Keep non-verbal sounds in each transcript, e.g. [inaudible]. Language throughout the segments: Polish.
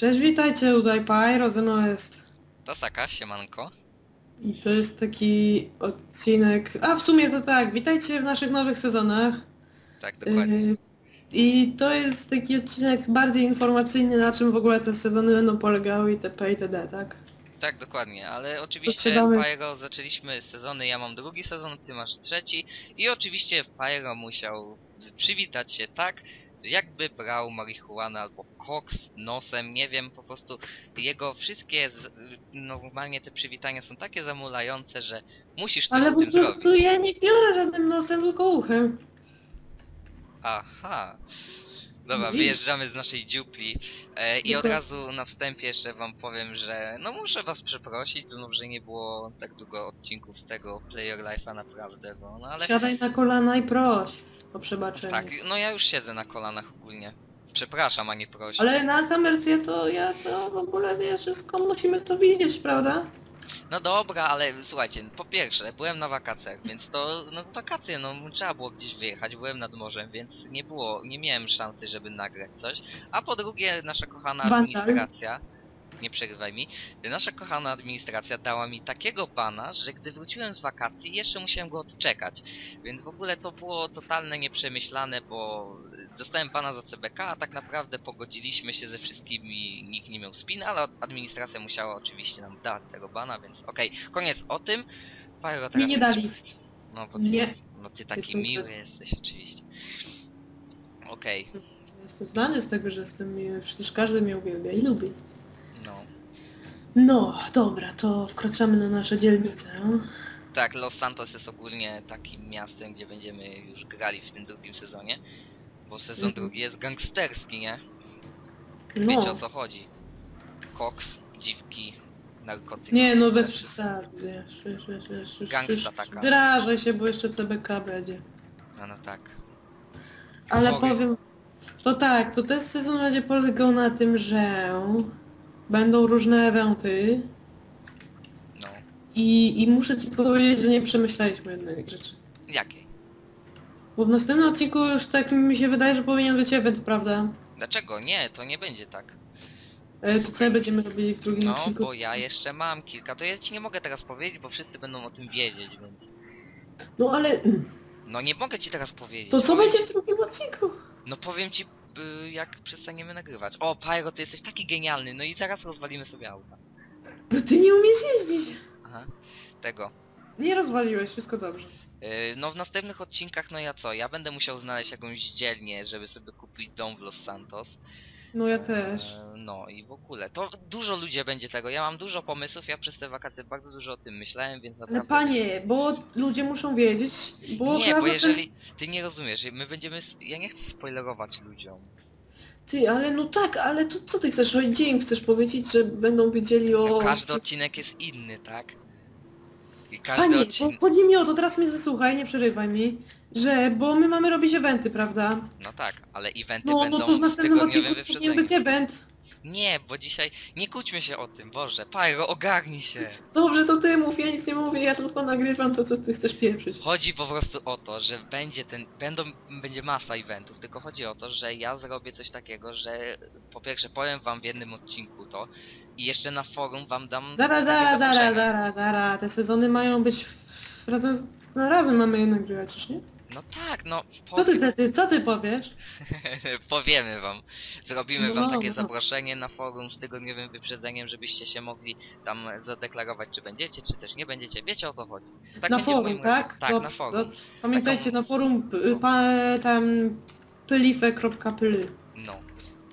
Cześć, witajcie, tutaj Pyro, ze mną jest. To Saka, siemanko. I to jest taki odcinek. A w sumie to tak, witajcie w naszych nowych sezonach. Tak, dokładnie. Yy, I to jest taki odcinek bardziej informacyjny, na czym w ogóle te sezony będą polegały itp. itd., tak? Tak, dokładnie, ale oczywiście Pyro zaczęliśmy sezony, ja mam drugi sezon, ty masz trzeci i oczywiście Pyro musiał przywitać się tak, jakby brał marihuanę albo koks nosem, nie wiem, po prostu jego wszystkie, z, normalnie te przywitania są takie zamulające, że musisz coś Ale z po tym prostu zrobić. ja nie biorę żadnym nosem, tylko uchem. Aha. Dobra, wyjeżdżamy z naszej dziupli e, i od razu na wstępie jeszcze wam powiem, że no muszę was przeprosić, bo może nie było tak długo odcinków z tego Player Life'a naprawdę, bo no ale Siadaj na kolana i proś o przebaczenie. tak, no ja już siedzę na kolanach ogólnie. Przepraszam, a nie prosi. Ale na kamerce to ja to w ogóle wiesz, wszystko musimy to widzieć, prawda? No dobra, ale słuchajcie, po pierwsze, byłem na wakacjach, więc to, no wakacje, no trzeba było gdzieś wyjechać, byłem nad morzem, więc nie było, nie miałem szansy, żeby nagrać coś. A po drugie, nasza kochana Wandal. administracja, nie przerywaj mi, nasza kochana administracja dała mi takiego bana, że gdy wróciłem z wakacji, jeszcze musiałem go odczekać. Więc w ogóle to było totalne nieprzemyślane, bo dostałem bana za CBK, a tak naprawdę pogodziliśmy się ze wszystkimi, nikt nie miał spin, ale administracja musiała oczywiście nam dać tego bana, więc okej, koniec o tym. Pyro, teraz nie ty dali. No bo ty, Nie. bo ty taki Jestem miły jesteś oczywiście. Okej, Jestem znany z tego, że jestem miły, przecież każdy mnie uwielbia i lubi. No. No, dobra, to wkraczamy na nasze dzielnice. no. Tak, Los Santos jest ogólnie takim miastem, gdzie będziemy już grali w tym drugim sezonie. Bo sezon Mhm. drugi jest gangsterski, nie? Wiecie o No, co chodzi. Koks, dziwki, narkotyki. nie no bez przesady, wiesz, wiesz, wiesz, wiesz, już, Gangsta już taka. wyrażaj się, bo jeszcze CBK będzie. No, no tak. Ale Sorry. powiem, to tak, to ten sezon będzie polegał na tym, że będą różne eventy No. i, i muszę ci powiedzieć, że nie przemyśleliśmy jednej rzeczy. Jakiej? Bo w następnym odcinku już tak mi się wydaje, że powinien być event, prawda? Dlaczego? Nie, to nie będzie tak. E, To co będziemy robili w drugim No, odcinku? bo ja jeszcze mam kilka. To ja ci nie mogę teraz powiedzieć, bo wszyscy będą o tym wiedzieć, więc... No ale No nie mogę ci teraz powiedzieć. to co będzie w drugim odcinku? No powiem ci, jak przestaniemy nagrywać. O, Pyro, ty jesteś taki genialny, no i zaraz rozwalimy sobie auta. No ty nie umiesz jeździć. Aha. Tego. Nie rozwaliłeś, wszystko dobrze. Yy, no w następnych odcinkach, no ja co? Ja będę musiał znaleźć jakąś dzielnię, żeby sobie kupić dom w Los Santos. No ja też. E, No i w ogóle. To dużo ludzi będzie tego. Ja mam dużo pomysłów, ja przez te wakacje bardzo dużo o tym myślałem, więc Ale naprawdę... panie, bo ludzie muszą wiedzieć, bo Nie, bo następ- jeżeli... Ty nie rozumiesz, my będziemy... sp- Ja nie chcę spoilerować ludziom. Ty, ale no tak, ale to co ty chcesz? Gdzie im chcesz powiedzieć, że będą wiedzieli o... Każdy odcinek jest inny, tak? I każdy Panie, bo odcinek... chodzi mi o to, teraz mnie wysłuchaj, nie przerywaj mi, że, bo my mamy robić eventy, prawda? No tak, ale eventy No, będą no to w następnym odcinku powinien być event. Nie, bo dzisiaj... Nie kłóćmy się o tym, Boże. Pyro, ogarnij się. Dobrze, to ty mów, ja nic nie mówię, ja tylko nagrywam to, co ty chcesz pieprzyć. Chodzi po prostu o to, że będzie ten, będą, będzie masa eventów, tylko chodzi o to, że ja zrobię coś takiego, że po pierwsze powiem wam w jednym odcinku to i jeszcze na forum wam dam... Zaraz, zaraz, zaraz, zaraz, zaraz, te sezony mają być w- razem, z- no razem mamy je nagrywać, już nie? No tak, no Co ty, co ty powiesz? [laughs] powiemy wam. Zrobimy No wam takie dobra. zaproszenie na forum z tygodniowym wyprzedzeniem, żebyście się mogli tam zadeklarować, czy będziecie, czy też nie będziecie. Wiecie o co chodzi. Tak na forum, tak? razie. Tak, dobrze, na forum. Dobrze. Pamiętajcie, Taką- na forum p- pa, tam pylife.pl No.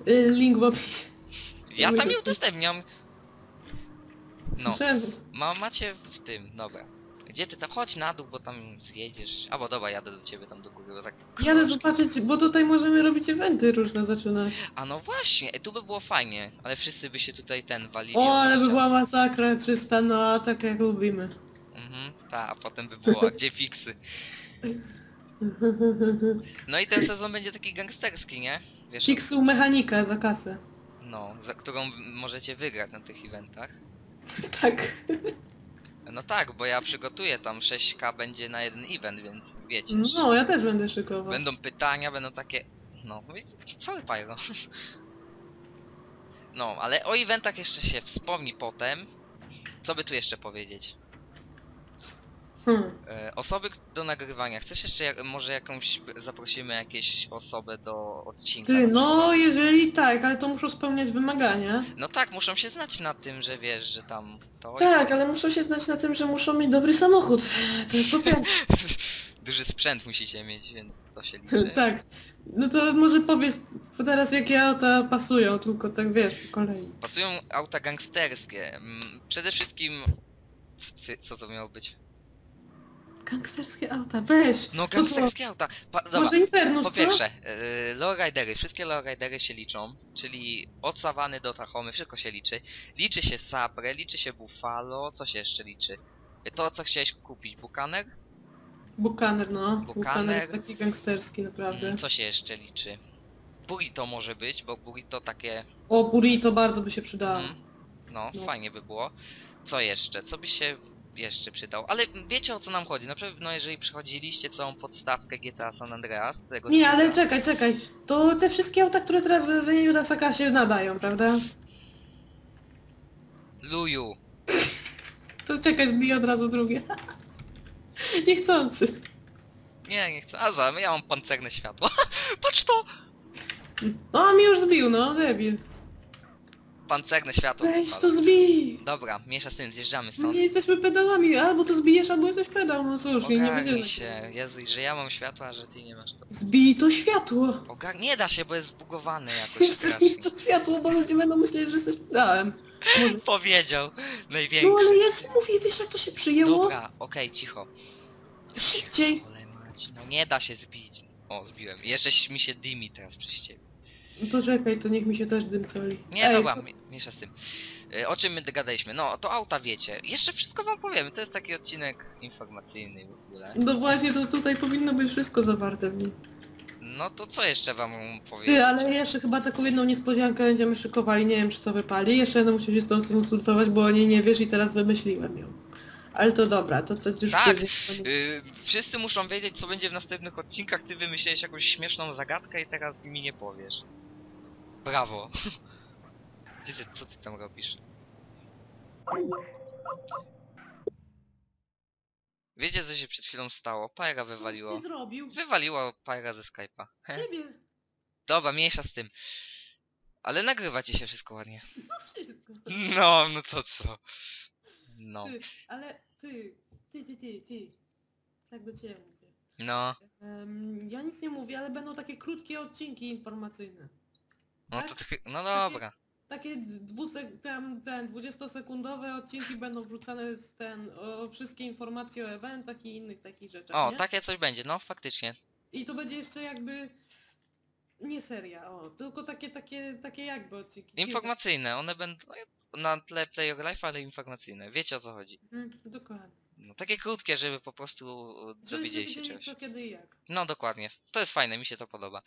Y, Link w opisie. Ja tam Ujdę. udostępniam. No. Ma, macie w tym, dobra. Gdzie ty tam? Chodź na dół, bo tam zjedziesz. Albo dobra, jadę do ciebie tam do góry, bo tak... Jadę zobaczyć, bo tutaj możemy robić eventy różne zaczynać. A no właśnie, e, tu by było fajnie, ale wszyscy by się tutaj ten walili. O, od ale by ścian. była masakra czysta, no a tak jak lubimy. Mhm, ta, a potem by było, a gdzie fiksy? No i ten sezon będzie taki gangsterski, nie? Wiesz, Fixu mechanika za kasę. No, za którą możecie wygrać na tych eventach. Tak. No tak, bo ja przygotuję tam 6k będzie na jeden event, więc wiecie. No, ja też będę szykował. Będą pytania, będą takie. No, cały pyro. No, ale o eventach jeszcze się wspomni potem. Co by tu jeszcze powiedzieć? Hmm. E, osoby do nagrywania. Chcesz jeszcze jak, może jakąś zaprosimy jakieś osobę do odcinka? Ty, no jeżeli tak, ale to muszą spełniać wymagania. No tak, muszą się znać na tym, że wiesz, że tam to. Tak, ale muszą się znać na tym, że muszą mieć dobry samochód. To jest po. [laughs] Duży sprzęt musicie mieć, więc to się liczy. [laughs] tak. No to może powiedz teraz jakie auta pasują, tylko tak wiesz, po kolei. Pasują auta gangsterskie. Mm, Przede wszystkim. Co to miało być? Gangsterskie auta, weź! No, gangsterskie auta. Pa, dobra, Może Infernus, po pierwsze, yy, lowridery, wszystkie lowridery się liczą, czyli od Savany do Tahomy, wszystko się liczy. Liczy się Sabre, liczy się Buffalo, co się jeszcze liczy? To, co chciałeś kupić, Bukaner? Bukaner, no. Bukaner. Bukaner jest taki gangsterski, naprawdę. Mm, Co się jeszcze liczy? Burrito może być, bo burrito takie... O, burrito bardzo by się przydało. Mm, no, No. fajnie by było. Co jeszcze? Co by się jeszcze przydał? Ale wiecie o co nam chodzi? Na pewno jeżeli przechodziliście całą podstawkę GTA San Andreas, tego Nie, ale czekaj, czekaj. To te wszystkie auta, które teraz w wymieniu Dasaka się nadają, prawda? Luju! To czekaj, zbiję od razu drugie. [laughs] Niechcący. Nie, nie chcę. A za, ja mam pancerne światło. [laughs] Patrz to! No, a mi już zbił, no, debil. Pancerne światło. Weź to zbij. Dobra, mniejsza z tym, zjeżdżamy My stąd. nie jesteśmy pedałami, albo to zbijesz, albo jesteś pedał, no cóż, i nie Ogarnij będziemy. się. Jezu, że ja mam światło, a że ty nie masz to. Zbij to światło. Ogar... Nie da się, bo jest zbugowane jakoś strasznie. Zbij to [laughs] światło, bo ludzie będą myśleć, że jesteś pedałem. Może. Powiedział największy. No ale ja ci mówię, wiesz jak to się przyjęło? Dobra, okej, cicho. Szybciej. Ole mać, no nie da się zbić. O, zbiłem. Jeszcze mi się dymi teraz przez ciebie. No to czekaj, to niech mi się też dym coli. Nie, Ej, dobra, to- mi- mniejsza z tym. Y, O czym my gadaliśmy? No, to auta wiecie. Jeszcze wszystko wam powiemy. To jest taki odcinek informacyjny w ogóle. No właśnie, to tutaj powinno być wszystko zawarte w nim. No to co jeszcze wam powiedzieć? Ty, ale jeszcze chyba taką jedną niespodziankę będziemy szykowali, nie wiem czy to wypali. Jeszcze będę musiał się z tą skonsultować, bo o niej nie wiesz i teraz wymyśliłem ją. Ale to dobra, to, to już Tak, później. Y, wszyscy muszą wiedzieć, co będzie w następnych odcinkach. Ty wymyśliłeś jakąś śmieszną zagadkę i teraz mi nie powiesz. Brawo. [laughs] Gdzie ty, co ty tam robisz? Wiecie, co się przed chwilą stało? Pajra wywaliło. Nie zrobił. Wywaliło Pajra ze Skype'a. Ciebie. Dobra, mniejsza z tym. Ale nagrywa ci się wszystko ładnie. [laughs] No wszystko. No, no to co? No. Ty, ale ty, ty, ty, ty, ty. Tak do ciebie mówię. No. Em, ja nic nie mówię, ale będą takie krótkie odcinki informacyjne. No Tak? to ty, no dobra. Takie dwusek, tam, ten 20-sekundowe odcinki będą wrzucane z ten, o wszystkie informacje o eventach i innych takich rzeczach, O, nie? takie coś będzie, no faktycznie. I to będzie jeszcze jakby nie seria, o, tylko takie, takie, takie jakby odcinki. kilka. Informacyjne, one będą no, na tle Play Your Life, ale informacyjne. Wiecie o co chodzi. Mm, dokładnie. No, takie krótkie, żeby po prostu Żeby dowiedzieli się czegoś. co, kiedy i jak. No dokładnie. To jest fajne, mi się to podoba.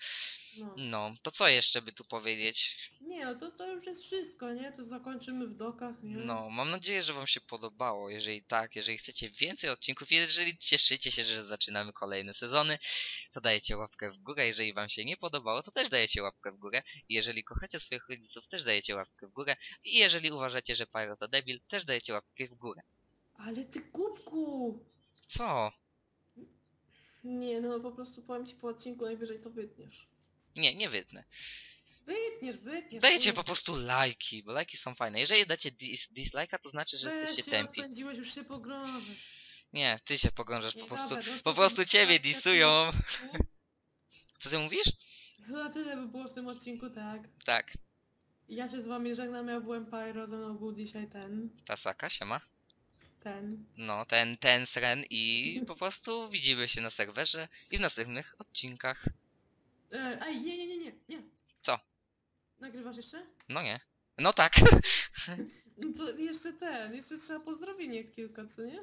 No. No, to co jeszcze by tu powiedzieć? Nie, no to, to już jest wszystko, nie? To zakończymy w dokach, nie? No, mam nadzieję, że wam się podobało. Jeżeli tak, jeżeli chcecie więcej odcinków, jeżeli cieszycie się, że zaczynamy kolejne sezony, to dajecie łapkę w górę. Jeżeli wam się nie podobało, to też dajecie łapkę w górę. I jeżeli kochacie swoich rodziców, też dajecie łapkę w górę. I jeżeli uważacie, że Pyro to debil, też dajecie łapkę w górę. Ale ty kubku! Co? Nie, no po prostu powiem ci po odcinku najwyżej to wytniesz. Nie, nie wytnę. Wytniesz, wytniesz. Dajcie kurwa. po prostu lajki, bo lajki są fajne. Jeżeli dacie dis dislike'a, to znaczy, że jesteście się tępi. rozpędziłeś, już się pogrążasz. Nie, ty się pogrążasz, po Nie, prostu, dobra, no to po prostu ten ciebie tak, disują. taki- Co ty mówisz? Na tyle by było w tym odcinku, tak. Tak, Ja się z wami żegnam, ja byłem Pyro, ze mną był dzisiaj ten, Tasaka, siema. Ten. No, ten, ten Sren i po prostu widzimy się na serwerze i w następnych odcinkach. E, ej, nie, nie, nie, nie, nie. Co? Nagrywasz jeszcze? No nie. No tak. No to jeszcze ten, jeszcze trzeba pozdrowienie kilka, co nie?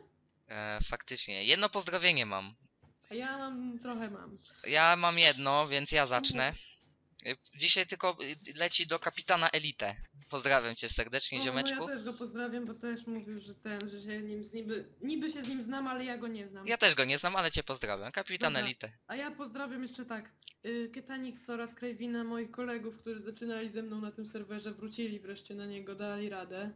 E, faktycznie. Jedno pozdrowienie mam. A ja mam, trochę mam. Ja mam jedno, więc ja zacznę. Dzisiaj tylko leci do kapitana Elite. Pozdrawiam cię serdecznie, O, ziomeczku. No ja też go pozdrawiam, bo też mówił, że ten, że się nim z niby, niby się z nim znam, ale ja go nie znam. Ja też go nie znam, ale cię pozdrawiam. Kapitan Dobra. Elite. A ja pozdrawiam jeszcze tak. Y, Ketanix oraz Kravina, moich kolegów, którzy zaczynali ze mną na tym serwerze, wrócili wreszcie na niego, dali radę.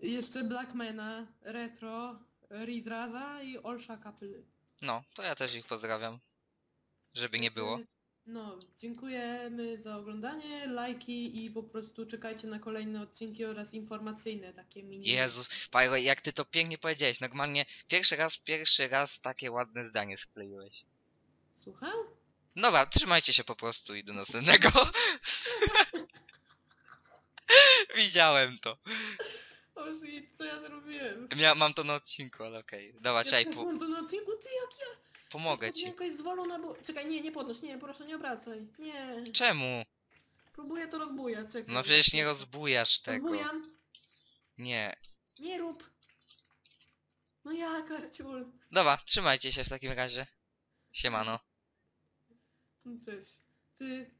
Jeszcze Blackmana, Retro, Rizraza i Olsha Kapyly. No, to ja też ich pozdrawiam. Żeby nie było. No, dziękujemy za oglądanie, lajki i po prostu czekajcie na kolejne odcinki oraz informacyjne takie mini. Jezus, Pyro, jak ty to pięknie powiedziałeś. Normalnie pierwszy raz, pierwszy raz takie ładne zdanie skleiłeś. Słucham? Dobra, trzymajcie się po prostu i do następnego. [laughs] Widziałem to. O shit, co ja zrobiłem? Mia mam to na odcinku, ale okej. Dobra, Ja też mam to na odcinku, ty jak ja? Pomogę ci. Jakaś zwolona, bo... Czekaj, nie, nie podnoś, nie, proszę nie obracaj. Nie, Czemu? próbuję to rozbujać, czekaj. No przecież nie rozbujasz tego. Rozbujam, Nie. nie rób. No jak, Arciul? Dobra, trzymajcie się w takim razie. Siemano. No Cześć. Ty...